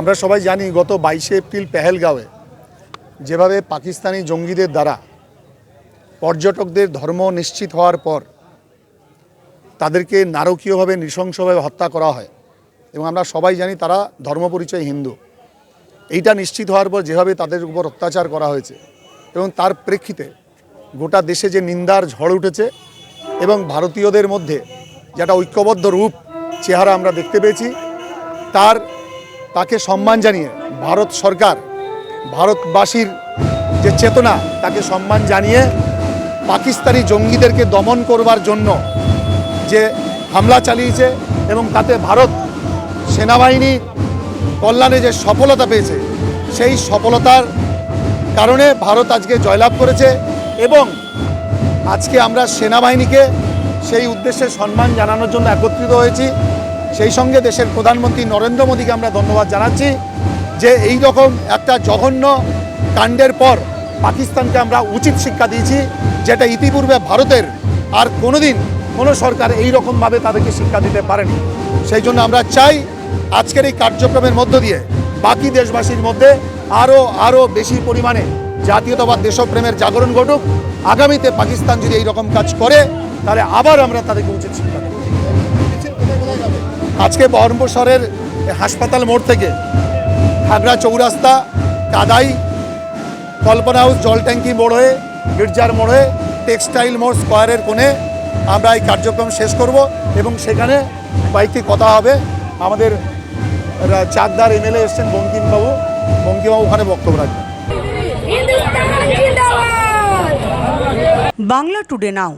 আমরা সবাই জানি গত বাইশে এপ্রিল পেহেলগাঁওয়ে যেভাবে পাকিস্তানি জঙ্গিদের দ্বারা পর্যটকদের ধর্ম নিশ্চিত হওয়ার পর তাদেরকে নারকীয়ভাবে, নৃশংসভাবে হত্যা করা হয় এবং আমরা সবাই জানি তারা ধর্ম পরিচয় হিন্দু। এইটা নিশ্চিত হওয়ার পর যেভাবে তাদের উপর অত্যাচার করা হয়েছে এবং তার প্রেক্ষিতে গোটা দেশে যে নিন্দার ঝড় উঠেছে এবং ভারতীয়দের মধ্যে যেটা ঐক্যবদ্ধ রূপ, চেহারা আমরা দেখতে পেয়েছি, তার তাকে সম্মান জানিয়ে ভারত সরকার, ভারতবাসীর যে চেতনা, তাকে সম্মান জানিয়ে পাকিস্তানি জঙ্গিদেরকে দমন করবার জন্য যে হামলা চালিয়েছে এবং তাতে ভারত সেনাবাহিনী কল্যাণে যে সফলতা পেয়েছে, সেই সফলতার কারণে ভারত আজকে জয়লাভ করেছে এবং আজকে আমরা সেনাবাহিনীকে সেই উদ্দেশ্যে সম্মান জানানোর জন্য একত্রিত হয়েছি। সেই সঙ্গে দেশের প্রধানমন্ত্রী নরেন্দ্র মোদীকে আমরা ধন্যবাদ জানাচ্ছি যে এই রকম একটা জঘন্য কাণ্ডের পর পাকিস্তানকে আমরা উচিত শিক্ষা দিয়েছি যেটা ইতিপূর্বে ভারতের আর কোনোদিন কোনো সরকার এই রকমভাবে তাদেরকে শিক্ষা দিতে পারেনি। সেই জন্য আমরা চাই আজকের এই কার্যক্রমের মধ্য দিয়ে বাকি দেশবাসীর মধ্যে আরও আরও বেশি পরিমাণে জাতীয়তাবাদ দেশপ্রেমের জাগরণ ঘটুক। আগামীতে পাকিস্তান যদি এই রকম কাজ করে, তাহলে আবার আমরা তাদেরকে উচিত শিক্ষা দেব। আজকে বহরমপুর শহরের হাসপাতাল মোড় থেকে খাগড়া চৌরাস্তা কাদাই কল্পনা হাউস জল ট্যাঙ্কি মোড় হয়ে গির্জার মোড় হয়ে টেক্সটাইল মোড় স্কোয়ারের কোণে আমরা এই কার্যক্রম শেষ করব এবং সেখানে কয়েকটি কথা হবে। আমাদের চাকদার এমএলএ এসছেন বঙ্কিমবাবু। বঙ্কিমবাবু ওখানে বক্তব্য রাখবেন। Bangla today now.